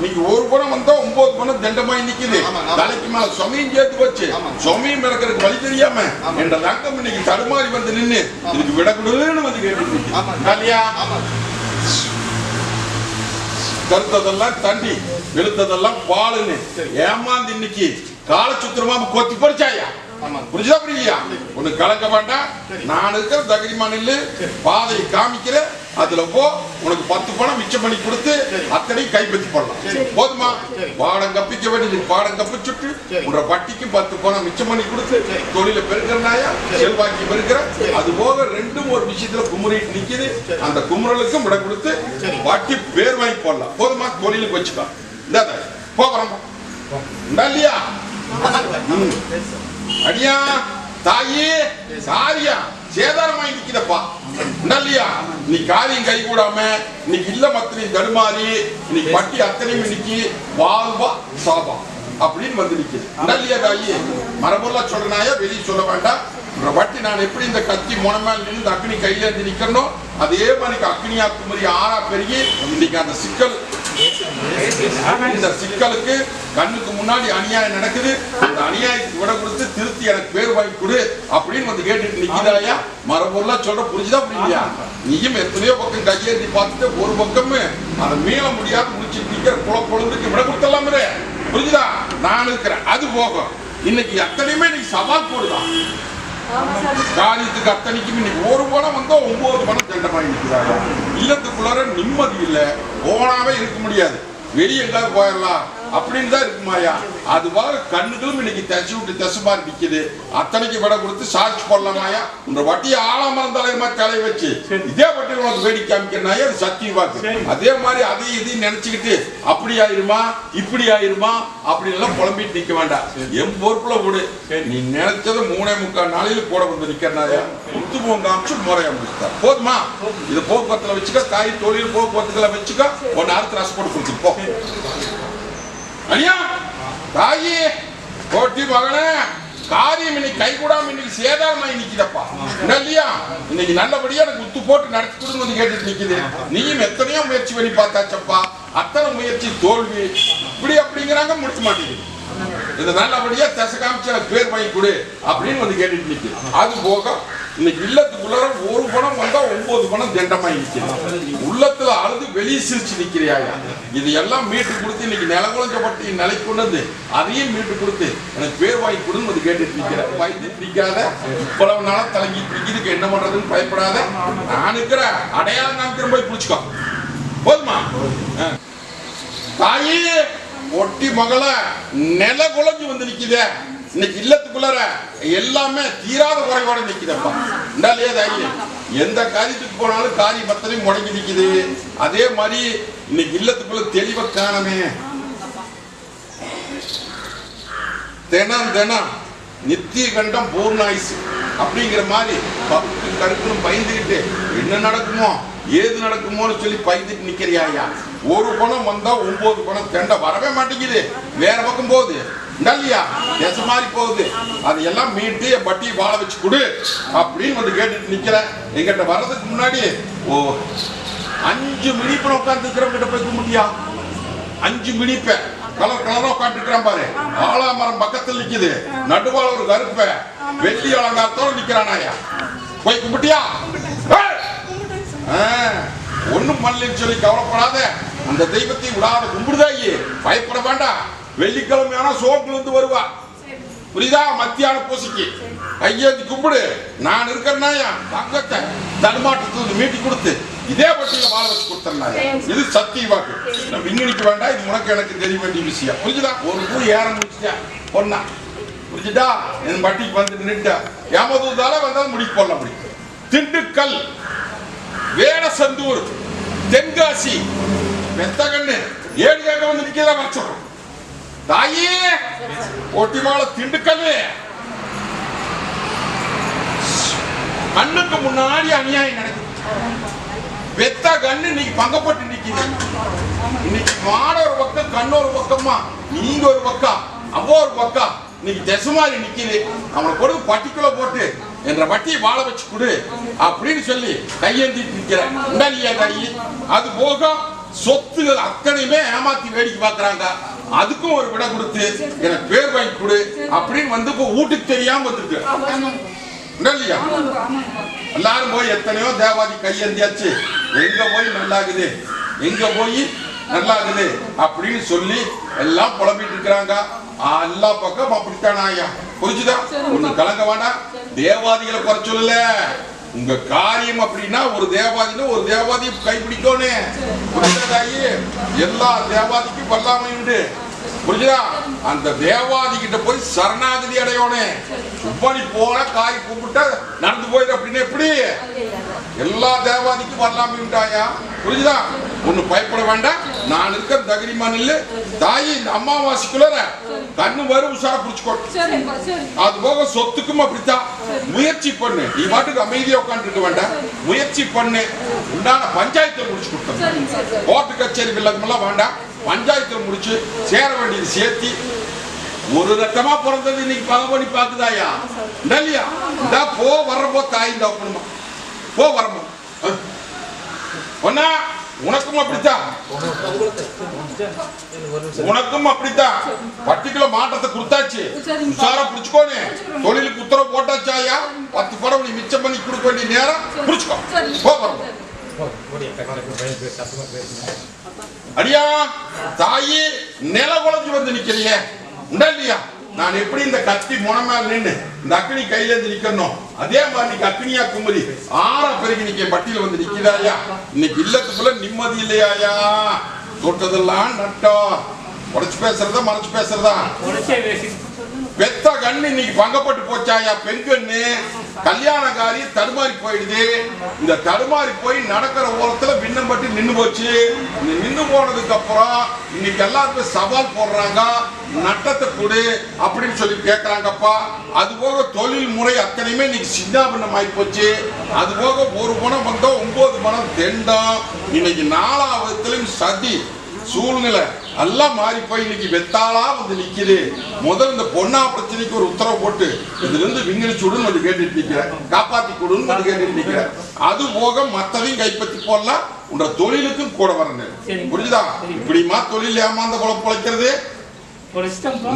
நீங்க ஒரு பணம் வந்தா ஒன்பது பணம் தண்டமாய் நிக்குது. தலைக்கு மேல சுமையும் சேர்த்து வச்சு. சுமையும் பிறக்கிறதுக்கு வழி தெரியாம. என்ற ரங்கம் இன்னைக்கு தடுமாறி வந்து நின்னு இதுக்கு விடக்கூடாதுன்னு வந்து கேட்டு இல்லையா கருத்ததெல்லாம் தண்டி வெளுத்ததெல்லாம் பாலுன்னு ஏமாந்து இன்னைக்கு கால சுத்திரமா கொத்தி பறிச்சாயா. புரிஞ்சுதா புரியலையா ஒண்ணு கலக்க வேண்டாம். நான் இருக்கிற தகரிமா நெல்லு பாதையை காமிக்கிற அதுல போ உனக்கு பத்து பணம் மிச்சம் பண்ணி கொடுத்து. அத்தனையும் கைப்பற்றி போடலாம். போதுமா. பாடம் கப்பிக்க வேண்டியது பாடம் கப்பிச்சுட்டு. உன்ற வட்டிக்கு பத்து பணம் மிச்சம் பண்ணி கொடுத்து. தொழில பெருக்கிறனாயா. செல்வாக்கி பெருக்கிற. அது போக ரெண்டும் ஒரு விஷயத்துல குமுறிட்டு நிக்குது. அந்த குமுறலுக்கும் விட கொடுத்து. வட்டி பேர் வாங்கி போடலாம் போதுமா தொழிலுக்கு வச்சுக்கோ இந்த போகிறோம் இல்லையா. அடியா தாயி சாரியா சேதாரமாய் நிக்குதப்பா. இல்லையா நீ காரியம் கை கூடாம இன்னைக்கு இல்ல மத்திரி தடுமாறி இன்னைக்கு பட்டி அத்தனையும் இன்னைக்கு வாழ்வா சாபா அப்படின்னு வந்து நிக்குது. இல்லையா தாயி? மரபுள்ள சொல்றனாயா வெளியே சொல்ல வேண்டாம். வட்டி நான் எப்படி இந்த கத்தி முனமேல் நின்று அக்னி கையில இருந்து நிக்கணும் அதே மாதிரி அக்னியா குமரி ஆறா பெருகி இன்னைக்கு அந்த சிக்கல். இந்த சிக்கலுக்கு கண்ணுக்கு முன்னாடி அநியாயம் நடக்குது. அந்த அநியாயத்துக்கு விட கொடுத்து திருத்தி எனக்கு பேர் வாங்கி கொடு அப்படின்னு வந்து கேட்டுட்டு நிக்கிறாயா மரபொருளா சொல்ற புரிஞ்சுதா புரியலையா? நீயும் எத்தனையோ பக்கம் கையேந்தி பார்த்துட்டு ஒரு பக்கமே அதை மீள முடியாது முடிச்சு நிக்கிற குல குழந்தைக்கு விட கொடுத்தலாமே புரிஞ்சுதா? நான் இருக்கிறேன். அது போகும். இன்னைக்கு எத்தனையுமே நீ சவால் போடுதான் காரியத்துக்கு அத்தனைக்கும் இன்னைக்கு ஒரு பணம் வந்தா ஒன்பது பணம் தண்டமாகி நிற்கிறாங்க. இல்லத்துக்குள்ளார நிம்மதி இல்லை. போனாவே இருக்க முடியாது. வெளியே எங்காவது போயிடலாம். அப்படின்னு தான் இருக்குமாயா அதுவாக கண்ணுகளும் இன்னைக்கு தச்சு விட்டு தசு மாதிரி நிக்குது. அத்தனைக்கு விட கொடுத்து சார்ஜ் போடலாமாயா இந்த வட்டியை ஆழமரம் தலைமா தலை வச்சு. இதே வட்டி உனக்கு வேடிக்கை காமிக்கிறனாயா அது சத்தியம் வாக்கு? அதே மாதிரி அதையும் இதையும் நினைச்சுக்கிட்டு அப்படி ஆயிருமா? இப்படி ஆயிருமா? அப்படி எல்லாம் புலம்பிட்டு நிக்க வேண்டாம். என் பொறுப்புல விடு நீ நினைச்சது மூணே முக்கால் நாளையில கூட வந்து நிக்கிறனாயா முத்து போங்க காமிச்சு முறையா முடிச்சுட்டா. போதுமா? இது போக்குவரத்துல வச்சுக்க. காய் தொழில் போக்குவரத்துக்களை வச்சுக்க. ஒன்னு அடுத்த ரசம் போட்டு கொடுத்து போ. அனியா தாயி போட்டி மகனே காரியம் இன்னைக்கு கை கூடாம இன்னைக்கு சேதாரமாய் நிக்கிறப்பா என்ன இல்லையா இன்னைக்கு நல்லபடியா எனக்கு உத்து போட்டு நடத்தி கொடுங்க வந்து கேட்டுட்டு நிக்குது. நீயும் எத்தனையோ முயற்சி பண்ணி பார்த்தாச்சப்பா. அத்தனை முயற்சி தோல்வி. இப்படி அப்படிங்கிறாங்க முடிக்க மாட்டேங்குது. இது நல்லபடியா தசை காமிச்சு பேர் வாங்கி கொடு அப்படின்னு வந்து கேட்டுட்டு நிக்குது. அது போக இன்னைக்கு இல்லத்துக்குள்ளார ஒரு பணம் வந்தா ஒன்பது பணம் தண்டமாய் நிக்குது உள்ளத்துல அழுது வெளியே சிரிச்சு நிக்கிறியா இது எல்லாம் மீட்டு கொடுத்து இன்னைக்கு நிலகுலஞ்சப்பட்டு நிலை கொண்டது அதையும் மீட்டு கொடுத்து எனக்கு பேர் வாங்கி கொடுன்னு அது கேட்டுட்டு நிக்கிற. பயந்து பிடிக்காத இவ்வளவு நாளா தலங்கி பிடிக்கிறதுக்கு என்ன பண்றதுன்னு பயப்படாத. நான் இருக்கிற அடையாளம் நான் போய் பிடிச்சிக்கோ. போதுமா? தாயே ஒட்டி மகள நில குழஞ்சு வந்து நிக்குதே. இன்னைக்கு இல்லத்துக்குள்ளார எல்லாமே தீராத குறைவோட நிக்குதப்பா. இருந்தாலே தாயி? எந்த காரியத்துக்கு போனாலும் காரி பத்தனையும் முடங்கி நிக்குது. அதே மாதிரி இன்னைக்கு இல்லத்துக்குள்ள தெளிவை காணமே. தினம் தினம் நித்திய கண்டம் பூர்ணாயுசு அப்படிங்கிற மாதிரி பக்கு கருக்குன்னு பயந்துக்கிட்டு என்ன நடக்குமோ ஏது நடக்குமோன்னு சொல்லி பயந்துட்டு நிக்கிறியா ஒரு பணம் வந்தா ஒன்பது பணம் தெண்டை வரவே மாட்டேங்குது. வேற பக்கம் போகுது. இல்லையா தேச மாதிரி போகுது அதையெல்லாம் மீட்டு என் பட்டி வாழ வச்சு கொடு அப்படின்னு வந்து கேட்டுட்டு நிக்கிறேன் எங்கிட்ட வர்றதுக்கு முன்னாடி ஓ அஞ்சு மினிப்பணம் உட்காந்துக்கிறவங்க போய் கும்பிட்டியா? அஞ்சு மினிப்ப. கலர் கலரா உட்காந்துக்கிறான் பாரு. ஆலாமரம் பக்கத்தில் நிக்குது. நடுவால ஒரு கருப்ப. வெள்ளி அலங்காரத்தோட நிக்கிறானாயா? போய் கும்பிட்டியா? ஏய்! ஆ, ஒண்ணும் பண்ணலன்னு சொல்லி கவலைப்படாத. அந்த தெய்வத்தை விடாத கும்பிடுதாயி பயப்பட வேண்டாம். வெள்ளிக்கிழமை ஆனா சோப்புல இருந்து வருவா. புரியுதா? மத்தியான பூசைக்கு. கையேந்தி கும்பிடு. நான் இருக்கிறனாயா தங்கத்தை தடுமாட்டத்துக்கு மீட்டி கொடுத்து இதே பட்டியல வாழ வச்சு கொடுத்துறனாயா இது சத்திய வாக்கு. நம்ம விஞ்ஞானிக்க வேண்டாம். இது உனக்கு எனக்கு தெரிய வேண்டிய விஷயம். புரிஞ்சுதா? ஒரு பூ ஏற முடிச்சுட்டா பொண்ணா. புரிஞ்சுட்டா? என் பட்டிக்கு வந்து நின்றுட்டா ஏமதூதால வந்தாலும் முடிக்க போடலாம் அப்படி. திண்டுக்கல் வேடசந்தூர் தென்காசி மெத்தகண்ணு ஏழு கேட்க வந்து நிக்கிறதா வச்சோம் ஒட்டி ஒட்டிமால திண்டுக்கல்லு. கண்ணுக்கு முன்னாடி அநியாயம் நடக்குது. வெத்த கண்ணு இன்னைக்கு பங்கப்பட்டு நிக்குது. இன்னைக்கு மாட ஒரு பக்கம் கண்ணு ஒரு பக்கமா நீங்க ஒரு பக்கம் அவ ஒரு பக்கம் இன்னைக்கு தசுமாரி நிக்குது. அவனை கொடுத்து பட்டிக்குள்ள போட்டு என்ற வட்டியை வாழ வச்சு கொடு அப்படின்னு சொல்லி கையேந்திட்டு நிக்கிறேன் இல்லையா தாயி? அது போக சொத்துகள் அத்தனையுமே ஏமாத்தி வேடிக்கை பாக்குறாங்க அதுக்கும் ஒரு விடை கொடுத்து எனக்கு பேர் வாங்கி கொடு அப்படின்னு வந்து இப்போ வீட்டுக்கு தெரியாம வந்துருக்கு. இல்லையா? எல்லாரும் போய் எத்தனையோ தேவாதி கையெந்தியாச்சு. எங்க போய் நல்லாகுது? எங்க போய் நல்லாகுது? அப்படின்னு சொல்லி எல்லாம் புலம்பிட்டு இருக்கிறாங்க. எல்லா பக்கம் அப்படித்தானா ஐயா புரிஞ்சுதா? ஒண்ணு கலங்க வேண்டாம் தேவாதிகளை குறை சொல்லல. உங்க காரியம் அப்படின்னா ஒரு தேவாதினா ஒரு தேவாதி கைப்பிடிக்கோனே. எல்லா தேவாதிக்கும் வல்லாமை உண்டு. புரிஞ்சுதா? அந்த தேவாதி கிட்ட போய் சரணாகதி அடையணும் சும்மா நீ போன காய் கூப்பிட்டா நடந்து போயிரு அப்படின்னு எப்படி? எல்லா தேவாதிக்கும் வரலாமே உண்டாயா புரிஞ்சுதா? ஒண்ணு பயப்பட வேண்டாம். நான் இருக்கிற தகிரிமான் இல்ல தாயி இந்த அமாவாசைக்குள்ள கண்ணு வரும் உஷாரா புடிச்சுக்கோ அது போக சொத்துக்கும் அப்படித்தான். முயற்சி பண்ணு. நீ பாட்டுக்கு அமைதியா உட்கார்ந்து இருக்க வேண்டாம். முயற்சி பண்ணு. உண்டான பஞ்சாயத்தை முடிச்சு கொடுத்தோம் கோர்ட்டு கச்சேரி வில்லங்கமெல்லாம் வேண்டாம். பஞ்சாயத்தில் முடிச்சு சேர வேண்டியது சேர்த்தி ஒரு ரத்தமா பிறந்தது இன்னைக்கு பல பண்ணி பாக்குதாயா இல்லையா? இந்த போ வர்றப்போ தாய் இந்த ஒப்பணுமா போ வரமா ஒன்னா உனக்கும் அப்படித்தான் உனக்கும் அப்படித்தான் பட்டிக்குள்ள மாற்றத்தை கொடுத்தாச்சு. சரிங்க. உஷாரா புடிச்சுக்கோனே. தொழிலுக்கு உத்தரவு போட்டாச்சாயா? பத்து படம் நீ மிச்சம் பண்ணி கொடுக்க வேண்டிய நேரம் புடிச்சுக்கோ. போ வரமா அடியா தாயி நில குழஞ்சு வந்து நிக்கிறிய. உண்டா இல்லையா? நான் எப்படி இந்த கத்தி முனமேல நின்று இந்த அக்னி கையில இருந்து நிக்கணும்? அதே மாதிரி நீ அக்னியா குமரி ஆற பெருகி நிக்க பட்டியல வந்து நிக்கிறாயா? இன்னைக்கு இல்லத்துக்குள்ள நிம்மதி இல்லையாயா? தொட்டதெல்லாம் நட்டம். உடச்சு பேசுறதா மறைச்சு பேசுறதா? பெத்த கண்ணு இன்னைக்கு பங்கப்பட்டு போச்சாயா பெண் கண்ணு? கல்யாணக்காரி தடுமாறி போயிடுது. இந்த தடுமாறி போய் நடக்கிற ஓரத்துல விண்ணம் பட்டு நின்று போச்சு. இந்த நின்னு போனதுக்கு அப்புறம் இன்னைக்கு எல்லாருக்கும் சவால் போடுறாங்க. நட்டத்தை கொடு அப்படின்னு சொல்லி கேட்கறாங்கப்பா அது போக தொழில் முறை அத்தனையுமே இன்னைக்கு சின்னாபின்னம் ஆகி போச்சு. அது போக ஒரு பணம் வந்தா ஒன்பது பணம் தெண்டம். இன்னைக்கு நாலாவதுலையும் சதி. சூழ்நிலை எல்லாம் மாறி போய் இன்னைக்கு வெத்தாளா வந்து நிக்குது. முதல்ல இந்த பொண்ணா பிரச்சனைக்கு ஒரு உத்தரவு போட்டு இதுல இருந்து விண்கழிச்சு விடுன்னு வந்து கேட்டுட்டு நிக்கிறேன். காப்பாத்தி கொடுன்னு வந்து கேட்டுட்டு நிக்கிறேன். அது போக மத்ததையும் கைப்பற்றி போடலாம். உன்ற தொழிலுக்கும் கூட வரணும். புரியுதா இப்படிமா தொழில் ஏமாந்த குழப்ப பிழைக்கிறது.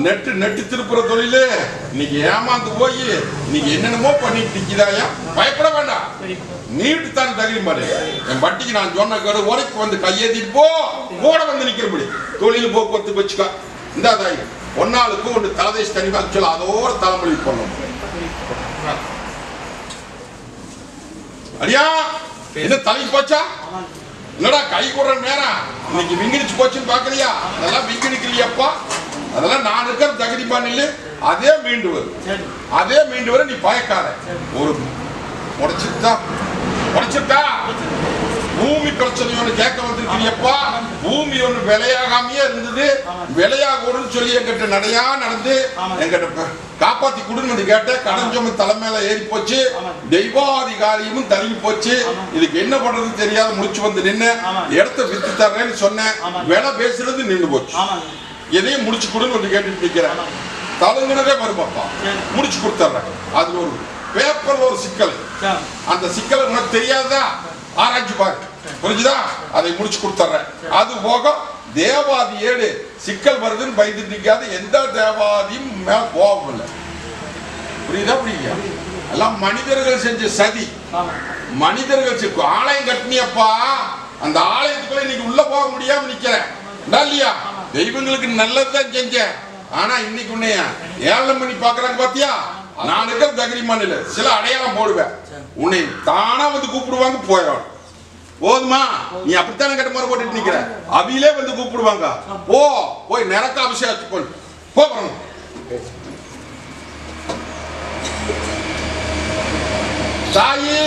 நெட்டு நெட்டு திருப்புற தொழிலு. இன்னைக்கு ஏமாந்து போய் இன்னைக்கு என்னென்னமோ பண்ணிட்டு நிக்கிறாயா பயப்பட வேண்டாம். நீட்டு தான் தகுதி பாரு என் வட்டிக்கு நான் சொன்ன கேடு உரைக்கு வந்து கையேத்திட்டு போ. கூட வந்து நிக்கிறபடி. தொழில் போக்குவரத்து வச்சுக்கோ. இந்த தாய் ஒன்னாளுக்கு ஒன்று தலதேசி தனிமா சொல்ல அதோட தலைமொழி பண்ணணும் அடியா என்ன தலை போச்சா? என்னடா கை கொடுற நேரம்? இன்னைக்கு விங்கிடிச்சு போச்சுன்னு பாக்குறியா அதெல்லாம் விங்கிடிக்கலையாப்பா அதெல்லாம் நான் இருக்கிற தகுதி பண்ணில அதே மீண்டு வரும் அதே மீண்டு வர நீ பயக்காத. ஒரு உடைச்சிட்டா. உடைச்சிட்டா? பூமி பிரச்சனை ஒண்ணு கேட்க வந்திருக்கிறியப்பா பூமி ஒண்ணு விலையாகாமையே இருந்தது. விலையாகணும்னு சொல்லி எங்கிட்ட நடையா நடந்து எங்கிட்ட காப்பாத்தி கொடுன்னு வந்து கேட்டேன் கடஞ்சவங்க தலைமையில ஏறி போச்சு. தெய்வாதிகாரியமும் தள்ளி போச்சு. இதுக்கு என்ன பண்றது தெரியாத முடிச்சு வந்து நின்னு ஆமாம். இடத்த வித்து தர்றேன்னு சொன்னேன். விலை பேசுறது நின்னு போச்சு. எதையும் முடிச்சு கொடுன்னு கேட்டுட்டு நிக்கிறேன். தலங்குனதே வருமாப்பா. முடிச்சு கொடுத்துட்றேன். அதுல ஒரு பேப்பர்ல ஒரு சிக்கல். அந்த சிக்கல் உனக்கு தெரியாதா? ஆராய்ச்சி பாரு. புரிஞ்சுதா? அதை முடிச்சு கொடுத்துட்றேன். அது போக தேவாதி ஏடு சிக்கல் வருதுன்னு பயந்துட்டு நிக்காத எந்த தேவாதியும் மேல கோபம் இல்லை புரியுதா புரியுதா? எல்லாம் மனிதர்கள் செஞ்ச சதி. மனிதர்கள் ஆலயம் கட்டினியப்பா. அந்த ஆலயத்துக்குள்ள இன்னைக்கு உள்ள போக முடியாம நிக்கிறேன். இல்லையா? தெய்வங்களுக்கு நல்லதுதான் செஞ்சேன். ஆனா இன்னைக்கு உன்னைய ஏழரை மணி பாக்குறாங்க பாத்தியா? நான் இருக்கிற தகிரி இல்ல சில அடையாளம் போடுவேன். உன்னை தானா வந்து கூப்பிடுவாங்க போயிடும். போதுமா? நீ அப்படித்தானே கட்ட முறை போட்டுட்டு நிக்கிற? அவிலே வந்து கூப்பிடுவாங்க. போ போய் நிறத்த அபிஷேகம் பண்ணு போ தாயே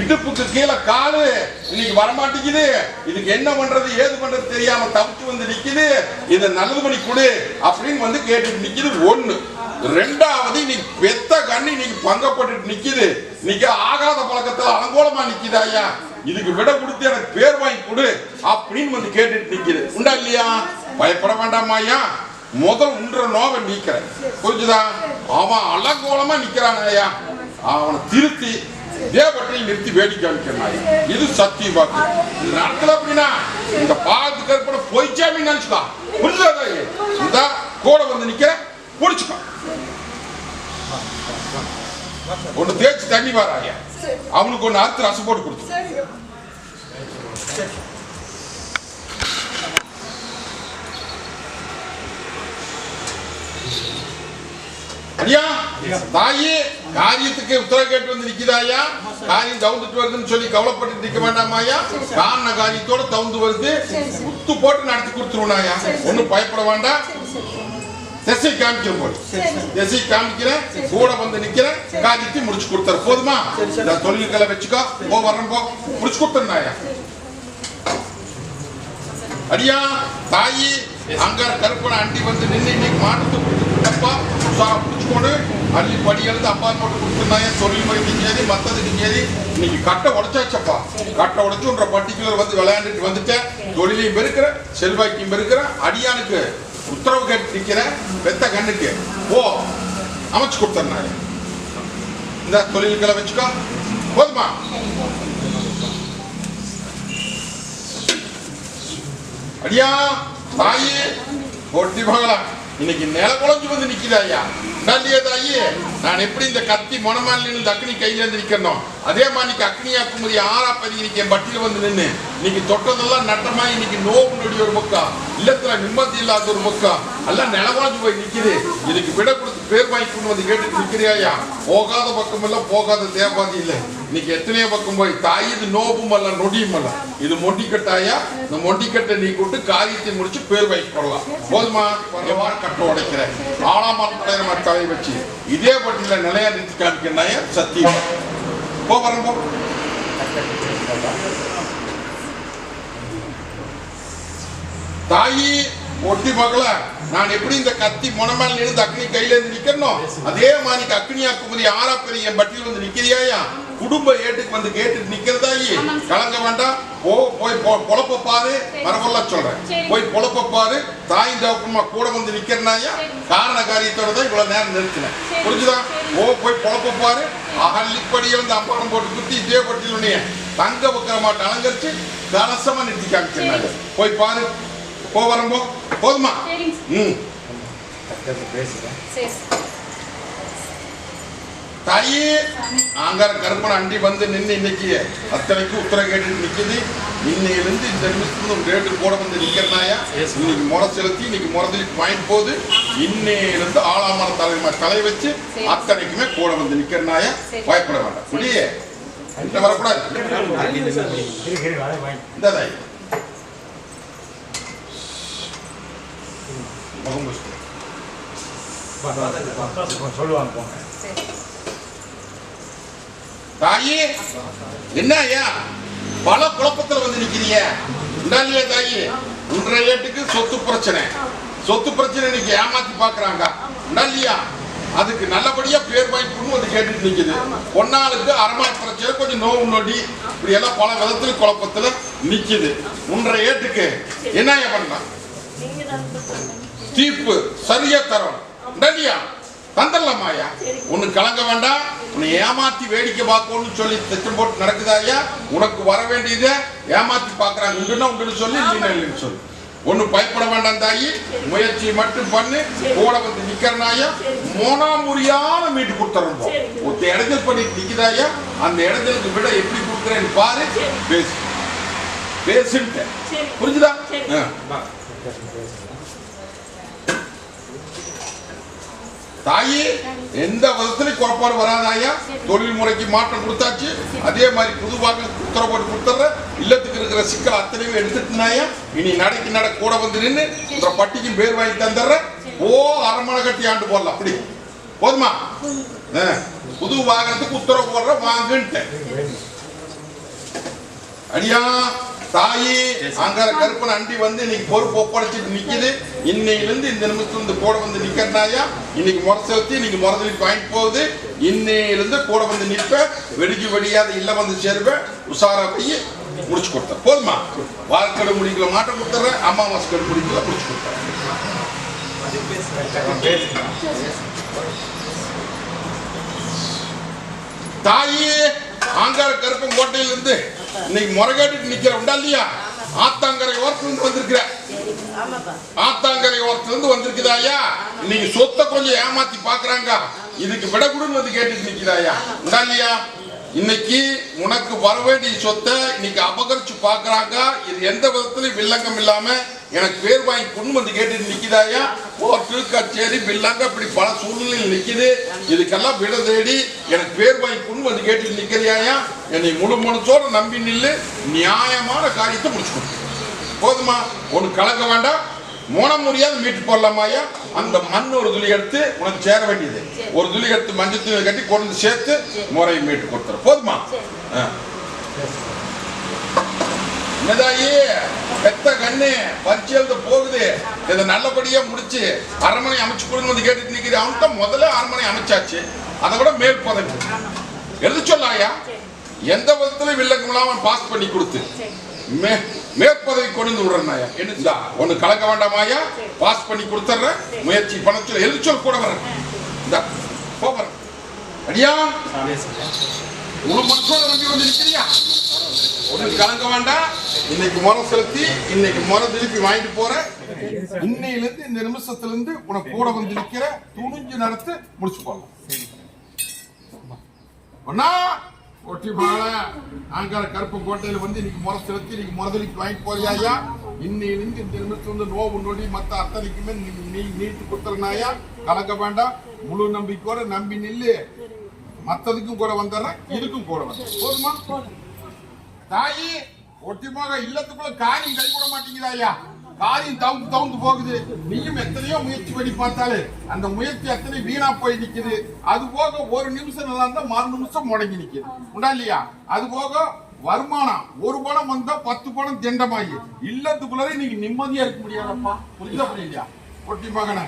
இடுப்புக்கு கீழே காலு. இன்னைக்கு வரமாட்டேங்குது. இதுக்கு என்ன பண்றது ஏது பண்றது தெரியாம தவிச்சு வந்து நிக்குது. இதை நல்லது பண்ணி கொடு அப்படின்னு வந்து கேட்டுட்டு நிக்குது ஒண்ணு. ரெண்டாவது இன்னைக்கு பெத்த கண்ணு இன்னைக்கு பங்கப்பட்டு நிக்குது. இன்னைக்கு ஆகாத பழக்கத்துல அலங்கோலமா நிக்குது ஐயா. இதுக்கு விட கொடுத்து எனக்கு பேர் வாங்கி கொடு அப்படின்னு வந்து கேட்டுட்டு நிக்குது. உண்டா இல்லையா? பயப்பட வேண்டாமா ஐயா? முதல் உன்ற நோவை நீக்கிறேன். புரிஞ்சுதா? அவன் அலங்கோலமா நிக்கிறான் ஐயா. அவனை திருத்தி தேவட்டில் நிறுத்தி வேடிக்கை காமிக்கிறாய் இது சத்தியம் வாக்கு. இது நடக்கல அப்படின்னா இந்த பாகத்து கற்பனை பொய்ச்சாமி நினைச்சுக்கா. புரிஞ்சுதா இந்த கூட வந்து நிக்க புடிச்சுக்கா. ஒன்று தேய்ச்சி தண்ணி வராயா அவனுக்கு ஒன்று அறுத்து ரசம் போட்டு கொடுத்து. ஐயா தாயி காரியத்துக்கு உத்தரவு கேட்டு வந்து நிக்கிறாயா காரியம் தவுந்துட்டு வருதுன்னு சொல்லி கவலைப்பட்டு நிக்க வேண்டாமாயா காரண காரியத்தோட தவுந்து வருது. குத்து போட்டு நடத்தி கொடுத்துருவாயா ஒண்ணும் பயப்பட வேண்டாம். திசை காமிக்கிறேன் போது. திசை காமிக்கிறேன். கூட வந்து நிக்கிறேன். காரியத்தை முடிச்சு கொடுத்தாரு போதுமா? இந்த தொழில்களை வச்சுக்கோ. போ வரணும் போ. முடிச்சு கொடுத்துருந்தாயா அடியா தாயி அங்க கருப்பனை அண்டி வந்து நின்று இன்னைக்கு மாட்டத்தை கொடுத்துட்டப்பா உஷாரா அள்ளி படி எழுந்து அப்பா போட்டு கொடுத்துருந்தாங்க தொழில் வைக்கும் சரி மத்ததுக்கு சரி இன்னைக்கு கட்டை உடைச்சாச்சப்பா. கட்டை உடைச்சு பர்டிகுலர் வந்து விளையாண்டுட்டு வந்துட்டேன். தொழிலையும் பெருக்கிற செல்வாக்கியும் பெருக்கிற அடியானுக்கு உத்தரவு கேட்டு நிக்கிறேன் வெத்த கண்ணுக்கு. ஓ அமைச்சு கொடுத்துருந்தாங்க இந்த தொழில்களை வச்சுக்கோ. போதுமா? அடியா தாயி ஒட்டி போகலாம் இன்னைக்கு நில குழஞ்சு வந்து நிக்கிறாயா ஐயா நான் எப்படி இந்த கத்தி மொனமால் அக்னி கையில இருந்து நிக்கணும் அதே மாதிரி இன்னைக்கு அக்னியா குமரி ஆறா பதிக்கு என் பட்டியல வந்து நின்று இன்னைக்கு தொட்டதெல்லாம் நட்டமா இன்னைக்கு நோவு நொடி ஒரு முக்கா. இல்லத்துல நிம்மதி இல்லாத ஒரு முக்கா. எல்லாம் நிலவாஞ்சு போய் நிக்குது. இதுக்கு விட கொடுத்து பேர் வாங்கி கொண்டு வந்து கேட்டு நிக்கிறியாயா போகாத பக்கம் இல்ல போகாத தேவாதி இல்லை. இன்னைக்கு எத்தனையோ பக்கம் போய் தாய் இது நோபும் அல்ல நொடியும் அல்ல இது மொண்டிக்கட்டாயா இந்த மொண்டிக்கட்டை நீ கூட்டு காரியத்தை முடிச்சு பேர் வைக்க கொள்ளலாம். போதுமா? எவ்வாறு கட்ட உடைக்கிறேன். ஆளாமல் படையிற தலை வச்சு இதே பட்டியல நிலையா நிறுத்தி காமிக்கிறாயா சத்தியம். போ வரேன் போ. தாயி ஒட்டி மகள நான் எப்படி இந்த கத்தி முனமேல் இருந்து அக்னி கையில இருந்து நிக்கணும் அதே மாதிரி அக்னியா குமரி ஆறா பெரிய என் பட்டியல் வந்து நிக்கிறியாயா குடும்ப ஏட்டுக்கு வந்து கேட்டு நிக்கிறதாயி கலங்க வேண்டாம். போ போய் பொழப்ப பாரு. மரபொல்ல சொல்றேன். போய் பொழப்ப பாரு. தாய் தகப்பமா கூட வந்து நிக்கிறனாயா காரண காரியத்தோட தான் இவ்வளவு நேரம் நிறுத்தினேன். புரிஞ்சுதா. ஓ போய் பொழப்ப பாரு. அகல்லிப்படியில இருந்து அம்பாரம் போட்டு குத்தி இதே பட்டியலுடைய தங்க வைக்கிற மாட்டை அலங்கரிச்சு கலசமா நிறுத்தி காமிக்கிறாங்க போய் பாரு. போ வரம்போ போதுமா? ம். சரி தாயி ஆங்கார கருப்பன் அண்டி வந்து நின்று இன்னைக்கு அத்தனைக்கு உத்தரவு கேட்டு நிக்குது. இன்னையிலிருந்து இந்த நிமிஷத்துல ஒரு ரேட்டு போட வந்து நிக்கிறனாயா இன்னைக்கு முறை செலுத்தி இன்னைக்கு முறதலுக்கு வாங்கிட்டு போகுது. இன்னையிலிருந்து ஆளாமர தலை தலை வச்சு. அத்தனைக்குமே கூட வந்து நிக்கிறனாயா சரி. பயப்பட வேண்டாம். இந்த வரக்கூடாது. இந்த முகம் புஷ்பம். சொல்லுவாங்க போங்க சரி தாயி என்ன ஐயா? பல குழப்பத்துல வந்து நிக்கிறீங்க இந்தாலியா தாயி? இன்றைய ஏட்டுக்கு சொத்து பிரச்சனை. சொத்து பிரச்சனை இன்னைக்கு ஏமாத்தி பாக்குறாங்க இந்தாலியா அதுக்கு நல்லபடியா பேர் வாங்கிக்கணும் வந்து கேட்டுட்டு நிக்குது. பொன்னாளுக்கு அரமான பிரச்சனை கொஞ்சம் நோவு நொடி இப்படி எல்லாம் பல விதத்துல குழப்பத்துல நிக்குது. இன்றைய ஏட்டுக்கு என்ன ஐயா பண்ணலாம்? தீர்ப்பு சரியா தரணும். இந்தாலியா தந்துடலாமாயா ஒண்ணு கலங்க வேண்டாம் உன்னை ஏமாத்தி வேடிக்கை பார்க்கணும்னு சொல்லி திட்டம் போட்டு நடக்குதாயா உனக்கு வர வேண்டியதை ஏமாத்தி பார்க்கறாங்க. உண்டுன்னா உண்டுன்னு சொல்லி இல்லைன்னா சொல்லு. ஒண்ணு பயப்பட வேண்டாம் தாயி. முயற்சி மட்டும் பண்ணு. கூட வந்து நிக்கிறனாயா மோனா முறியாம மீட்டு கொடுத்துறோம் ஒருத்த இடத்தில் பண்ணிட்டு நிக்குதாயா அந்த இடத்துக்கு விட எப்படி கொடுக்குறேன்னு பாரு. பேசு. பேசுன்ட்டேன். புரிஞ்சுதா? ஆ. தாயி எந்த விதத்திலையும் குழப்பாடு வராதாயா தொழில் முறைக்கு மாற்றம் கொடுத்தாச்சு. அதே மாதிரி புதுவாக உத்தரவு போட்டு கொடுத்துட்ற இல்லத்துக்கு இருக்கிற சிக்கல் அத்தனையும் எடுத்துட்டுனாயா இனி நடைக்கு நட கூட வந்து நின்று இந்த பட்டிக்கும் பேர் வாங்கி தந்துடுறேன். ஓ அரமணை கட்டி ஆண்டு போடலாம். அப்படி. போதுமா. புது வாகனத்துக்கு உத்தரவு போடுற வாங்குன்ட்டேன். அடியா. தாயி அங்கார கருப்பன் அண்டி வந்து இன்னைக்கு பொறுப்பு ஒப்படைச்சிட்டு நிக்குது. இன்னையிலிருந்து இந்த நிமிஷத்துல இருந்து கூட வந்து நிக்கிறனாயா? இன்னைக்கு முறை செலுத்தி இன்னைக்கு முறதலுக்கு வாங்கிட்டு போகுது. இன்னையிலிருந்து கூட வந்து நிற்ப. வெடிக்கு வெடியாத இல்ல வந்து சேருவேன் உஷாரா போய் முடிச்சு கொடுத்தேன் போதுமா? வாழ்க்கை முடிக்கல மாட்டம் கொடுத்துறேன் அம்மாவாசை கடு முடிக்கல முடிச்சு கொடுத்தேன் தாயி ஆங்கார கருப்பம் கோட்டையில இருந்து இன்னைக்கு முறைகேட்டு நிக்கிற உண்டா இல்லையா? ஆத்தாங்கரை ஓரத்துல இருந்து வந்திருக்கிற. ஆத்தாங்கரை ஓரத்துல இருந்து வந்திருக்குதாயா இன்னைக்கு சொத்தை கொஞ்சம் ஏமாத்தி பாக்குறாங்க. இதுக்கு விட கொடுன்னு வந்து கேட்டுட்டு நிக்கிறாயா உண்டா இல்லையா? இன்னைக்கு உனக்கு வர வேண்டிய சொத்தை இன்னைக்கு அபகரிச்சு பாக்குறாங்க. இது எந்த விதத்திலும் வில்லங்கம் இல்லாம எனக்கு பேர் வாங்கி கொண்டு வந்து கேட்டுட்டு நிக்குதாயா? கோர்ட்டு கச்சேரி வில்லங்க இப்படி பல சூழ்நிலையில் நிக்குது. இதுக்கெல்லாம் விட தேடி எனக்கு பேர் வாங்கி கொண்டு வந்து கேட்டுட்டு நிக்கிறியாயா? என்னை முழு மனசோட நம்பி நில்லு. நியாயமான காரியத்தை முடிச்சுக்கோ போதுமா? ஒன்று கலக்க வேண்டாம். மூணம் முடியாது மீட்டு போடலாமாயா? அந்த மண் ஒரு துளி எடுத்து உனக்கு சேர வேண்டியது. ஒரு துளி எடுத்து மஞ்சள் துணி கட்டி கொண்டு சேர்த்து முறையை மீட்டு கொடுத்துரு. போதுமா? ஆ. என்னதாயி? பெத்த கண்ணு பரிச்சு எழுத போகுது. இதை நல்லபடியா முடிச்சு அரண்மனை அமைச்சு கொடுங்க வந்து கேட்டுட்டு நிக்கிறேன். அவன்கிட்ட முதல்ல அரண்மனை அமைச்சாச்சு. அதை விட மேல் பதவி. எழுத சொல்லாயா எந்த விதத்திலும் வில்லக்கம் இல்லாம பாஸ் பண்ணி கொடுத்து. மே மேற்பதவி கொண்டு விடுறேன்னாயா என்னடா ஒண்ணு கலக்க வேண்டாமாயா பாஸ் பண்ணி கொடுத்துட்றேன். முயற்சி பண்ண சொல்லி. எழுதி சொல் கூட வரேன் இந்தா போறேன் அடியா முழு மக்களோட நம்பி வந்து நிக்கிறியா ஒண்ணு கலங்க வேண்டாம். இன்னைக்கு முறை செலுத்தி இன்னைக்கு முறை திருப்பி வாங்கிட்டு போறேன் இன்னையில இந்த நிமிஷத்துலேருந்து உனக்கு கூட வந்திருக்கிற துணிஞ்சு நடத்து முடிச்சு போடலாம். ஒன்னா ஒட்டி மால கருப்பு கோட்டையில வந்து இன்னைக்கு முறை செலுத்தி இன்னைக்கு முதலிக்கு வாங்கிட்டு போறியா ஐயா? இன்னையிலிருந்து இந்த நிமிஷம் வந்து நோவு நொடி மற்ற அத்தனைக்குமே நீ நீ நீட்டு கொடுத்துறனாயா கலக்க வேண்டாம். முழு நம்பிக்கையோட நம்பி நில்லு. மத்ததுக்கும் கூட வந்துடுறேன் இதுக்கும் கூட வந்துடுறேன். போதுமா? தாயி ஒட்டிமாக இல்லத்துக்குள்ள காரியம் கை விட மாட்டேங்குதாயா காரியம் தவுந்து தவுந்து போகுது. நீயும் எத்தனையோ முயற்சி பண்ணி பார்த்தாலே அந்த முயற்சி எத்தனை வீணா போய் நிக்குது. அது போக ஒரு நிமிஷம் நல்லா இருந்தா மறு நிமிஷம் முடங்கி நிக்குது. உண்டா இல்லையா? அது போக வருமானம். ஒரு பணம் வந்தா பத்து பணம் திண்டமாயி. இல்லத்துக்குள்ளதே நீங்க நிம்மதியா இருக்க முடியாதப்பா. புரியுதா புரியலையா? ஒட்டி மகனை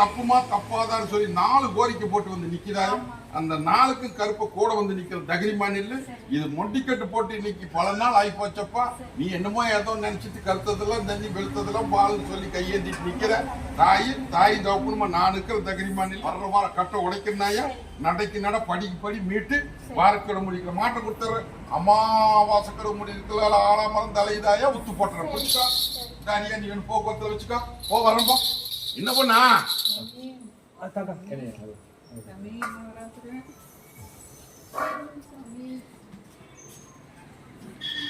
தப்புமா தப்பாதான்னு சொல்லி நாலு கோரிக்கை போட்டு வந்து நிக்கிறாரு அந்த நாளுக்கு கருப்பு கூட வந்து நிக்கிற தகிரி நில்லு இது மொண்டிக்கட்டு போட்டு இன்னைக்கு பல நாள் ஆகி போச்சப்பா நீ என்னமோ ஏதோ நினைச்சிட்டு கருத்ததெல்லாம் தண்ணி வெளுத்ததெல்லாம் பால்னு சொல்லி கையேந்திட்டு நிக்கிற. தாய் தாய் தோப்பணுமா? நான் இருக்கிற தகிரி நில் வர்ற வார கட்டை உடைக்கிறனாயா? நடைக்கு நட படிக்கு படி மீட்டு வாரக்கிற முடிக்கிற மாட்டை கொடுத்துற அமாவாசக்கிட முடிக்கல ஆறாமரம் தலையுதாயா? உத்து போட்டுறேன் புரிச்சுக்கா தானியா நீ போக்குவரத்தில் போக்குவரத்துல வச்சுக்கோ. போ வரம்போ என்ன பண்ணா?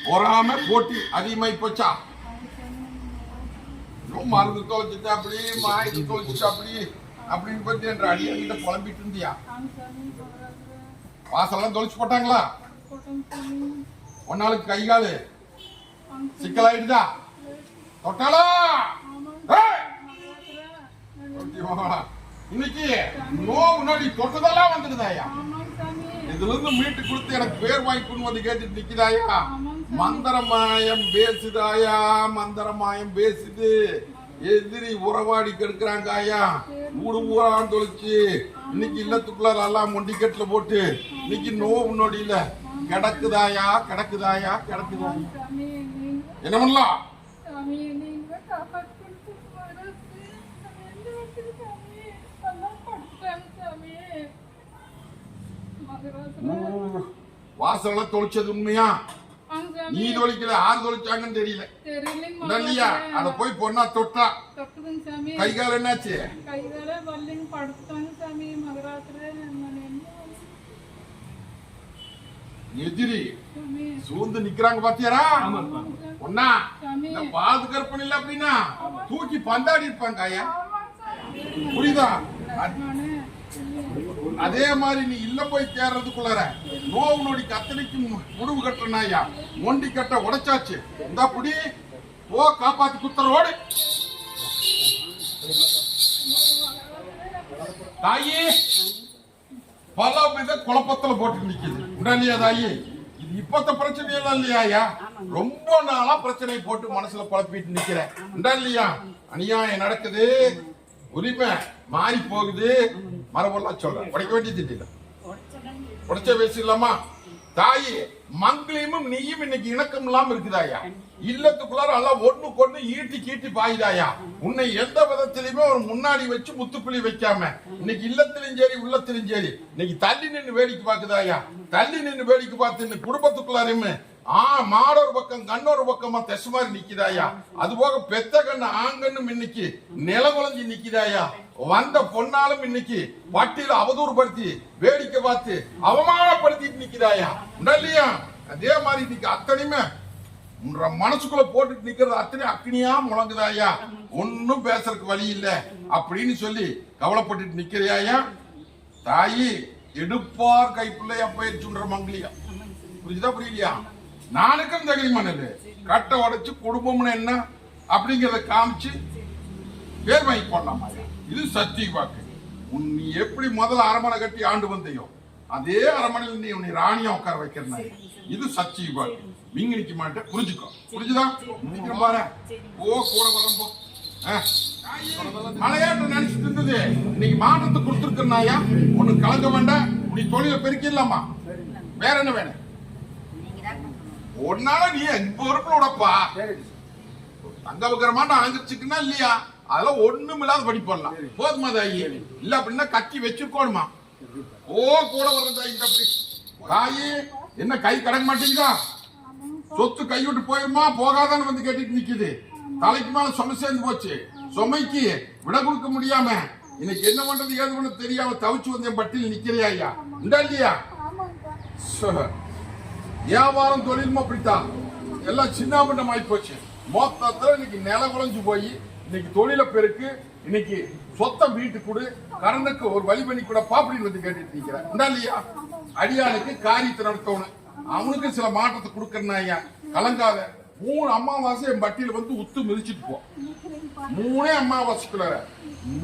பொறாம போட்டி அதிகமாயி போச்சா? மருந்து தொலைச்சிட்டு அப்படி மாயத்து தொலைச்சிட்டு அப்படி அப்படின்னு பத்தி என்ற அடியாங்கிட்ட புலம்பிட்டு இருந்தியா? வாசல்லாம் தொலைச்சு போட்டாங்களா? ஒரு நாளுக்கு கை காலு? சிக்கலாயிடுதா? தொட்டாளா? தொட்டி இன்னைக்கு நோவு நொடி தொட்டதெல்லாம் வந்துடுதாயா? இதுல இருந்து மீட்டு கொடுத்து எனக்கு பேர் வாங்கி கொண்டு வந்து கேட்டுட்டு நிக்கிறாயா மந்திர மாயம் பேசுதாயா? மந்திரமாயம் பேசுது. எதிரி உறவாடி கெடுக்கிறாங்க ஐயா ஊடு ஊரான் தொலைச்சு இன்னைக்கு இல்லத்துக்குள்ள எல்லாம் மொண்டிக்கட்டில் போட்டு இன்னைக்கு நோவு நொடியில கிடக்குதாயா? கிடக்குதாயா? கிடக்குதாயா என்ன பண்ணலாம்? வாசல்லாம் தொலைச்சது உண்மையா? நீ தொலைக்கல ஆறு தொலைச்சாங்கன்னு தெரியல. இல்லையா அத போய் பொண்ணா தொட்டா. கை கால என்னாச்சு? எதிரி. சூழ்ந்து நிக்கிறாங்க பாத்தியாரா ஒன்னா இந்த பாதுகாப்பு இல்லை அப்படின்னா தூக்கி பந்தாடி இருப்பாங்க புரியுதா? அதே மாதிரி நீ இல்ல போய் தேர்றதுக்குள்ளார நோவு நொடிக்கு அத்தனைக்கு முடிவு கட்டுறனாயா மொண்டி கட்ட உடைச்சாச்சு. இந்த புடி போ காப்பாத்தி குத்துறோடு தாயி பல வித குழப்பத்துல போட்டு நிக்குது. உடனே தாயி இது இப்பத்த பிரச்சனை எல்லாம் இல்லையா ரொம்ப நாளா பிரச்சனை போட்டு மனசுல குழப்பிட்டு நிக்கிறேன். இல்லையா? அநியாயம் நடக்குது. உரிமை மாறி போகுது. மரபெல்லாம் சொல்றேன். உடைக்க வேண்டியது இல்லை. உடைச்ச பேசிடலாமா தாயி மங்களையும் நீயும் இன்னைக்கு இணக்கம் இல்லாம இருக்குதாயா? இல்லத்துக்குள்ளார எல்லாம் ஒண்ணு கொண்டு ஈட்டி கீட்டி பாயுதாயா? உன்னை எந்த விதத்திலயுமே ஒரு முன்னாடி வச்சு முத்துப்புள்ளி வைக்காம இன்னைக்கு இல்லத்திலும் சரி உள்ளத்திலும் சரி இன்னைக்கு தள்ளி நின்று வேடிக்கை பாக்குதாயா தள்ளி நின்று வேடிக்கை பார்த்து இன்னைக்கு குடும்பத்துக்குள்ளாரையுமே ஆ மாடொரு பக்கம் கண்ணொரு பக்கமா தெச மாதிரி நிக்குதாயா அது போக பெத்த கண்ணு ஆங்கண்ணும் இன்னைக்கு நிலகுலஞ்சி நிக்குதாயா வந்த பொண்ணாலும் இன்னைக்கு பட்டியல அவதூறுபடுத்தி வேடிக்கை பார்த்து அவமானப்படுத்திட்டு நிக்குதாயா உண்டா இல்லையா அதே மாதிரி இன்னைக்கு அத்தனையுமே உன்ற மனசுக்குள்ள போட்டுட்டு நிக்கிறது அத்தனை அக்னியா முழங்குதாயா ஒன்னும் பேசுறதுக்கு வழி இல்ல. அப்படின்னு சொல்லி கவலைப்பட்டுட்டு நிக்கிறியாயா தாயி எடுப்பார் கைப்பிள்ளையா பயிற்சின்ற மங்கிலியா. புரியுதா புரியலையா? நானுக்கும் தகுதிமான கட்டை உடைச்சு குடும்பம்னு என்ன? அப்படிங்கறத காமிச்சு பேர் வாங்கி போடலாமா இது சத்திய வாக்கு. உன் நீ எப்படி முதல்ல அரமனை கட்டி ஆண்டு வந்தையோ அதே அரமனையில் நீ உன்னை ராணியா உட்கார வைக்கிறனா இது சத்திய வாக்கு. நீங்க நிக்க மாட்டேன் புரிஞ்சுக்கோ. புரிஞ்சுதா? நிக்கிறேன் பாரு. ஓ கூட வரம்போ போ. ஆ. நினைச்சிட்டு இருந்தது. இன்னைக்கு மாற்றத்தை கொடுத்துருக்கனாயா ஒண்ணு கலங்க வேண்டாம். நீ தொழில பெருக்கிடலாமா? வேற என்ன வேணும்? ஒன்னால நீ பொறுப்புல விடப்பா தங்க வைக்கிற மாட்டோம் அழைச்சிருச்சுக்குன்னா இல்லையா? அதெல்லாம் ஒண்ணும் இல்லாத படி போடலாம். போதுமா தாயி? இல்ல அப்படின்னா கட்டி வச்சிருக்கோணுமா? ஓ கூட வர்ற தாயி இந்த அப்படி. தாயி என்ன கை கடக்க மாட்டேங்குதா? சொத்து கை விட்டு போயிருமா? போகாதான்னு வந்து கேட்டுட்டு நிக்குது. தலைக்கு மேல சுமை சேர்ந்து போச்சு. சுமைக்கு விட கொடுக்க முடியாம இன்னைக்கு என்ன பண்றது ஏது பண்ண தெரியாம தவிச்சு வந்தேன் பட்டியல் நிக்கிறியா ஐயா? இந்த இல்லையா. வியாபாரம் தொழிலும் அப்படித்தான். எல்லாம் சின்னாபண்டம் ஆகி போச்சு மொத்தத்தில் இன்னைக்கு நில குறைஞ்சு போய் இன்னைக்கு தொழிலை பெருக்கு இன்னைக்கு சொத்தம் வீட்டு கொடு கரண்டுக்கு ஒரு வழி பண்ணி கூட பாப்படின்னு வந்து கேட்டுட்டு நிக்கிறேன். இந்தா இல்லையா? அடியானுக்கு காரியத்தை நடத்தணும். அவனுக்கு சில மாற்றத்தை கொடுக்கறனாயா கலங்காத. மூணு அமாவாசை என் பட்டியல வந்து உத்து மிதிச்சிட்டு போ. மூணே அமாவாசைக்குள்ள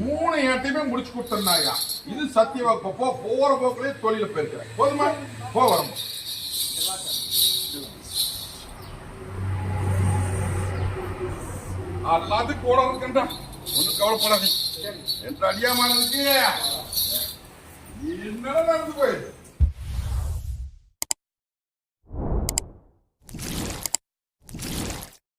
மூணு ஏட்டையுமே முடிச்சு கொடுத்தனாயா இது சத்தியவாக்கு. போ போற போக்கிலே தொழில பெருக்கிறேன். போதுமா? போ வரமா எல்லாத்துக்கும் கூட இருக்கண்டா ஒன்னும் கவலைப்படாதீங்க என்ற அடியாமானதுக்கு என்னடா நடந்து போயிரு?